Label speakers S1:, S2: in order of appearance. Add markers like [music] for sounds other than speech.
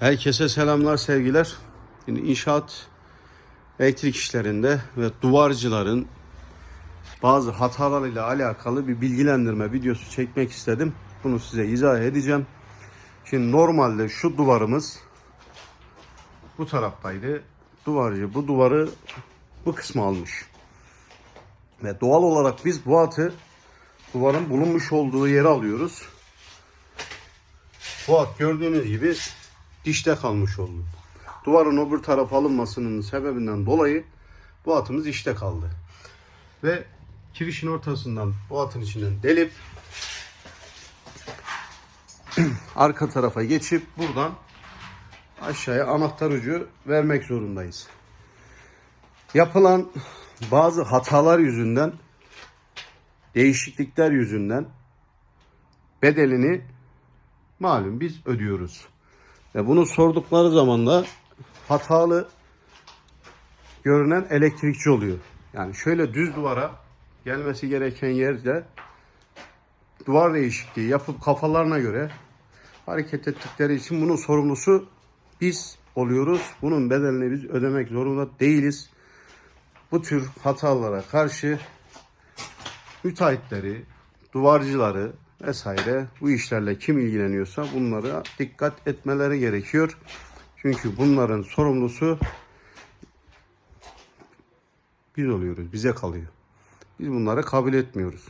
S1: Herkese selamlar, sevgiler. Şimdi inşaat elektrik işlerinde ve duvarcıların bazı hatalarıyla alakalı bir bilgilendirme videosu çekmek istedim. Bunu size izah edeceğim. Şimdi normalde şu duvarımız bu taraftaydı. Duvarcı bu duvarı bu kısmı almış. Ve doğal olarak biz bu atı duvarın bulunmuş olduğu yere alıyoruz. Bu at gördüğünüz gibi dişte kalmış oldu. Duvarın öbür taraf alınmasının sebebinden dolayı bu atımız işte kaldı. Ve kirişin ortasından bu atın içinden delip [clears throat] arka tarafa geçip buradan aşağıya anahtar ucu vermek zorundayız. Yapılan bazı hatalar yüzünden değişiklikler yüzünden bedelini malum biz ödüyoruz. Ve bunu sordukları zaman da hatalı görünen elektrikçi oluyor. Yani şöyle düz duvara gelmesi gereken yerde duvar değişikliği yapıp kafalarına göre hareket ettikleri için bunun sorumlusu biz oluyoruz. Bunun bedelini biz ödemek zorunda değiliz. Bu tür hatalara karşı müteahhitleri, duvarcıları vesaire bu işlerle kim ilgileniyorsa bunlara dikkat etmeleri gerekiyor. Çünkü bunların sorumlusu biz oluyoruz, bize kalıyor. Biz bunları kabul etmiyoruz.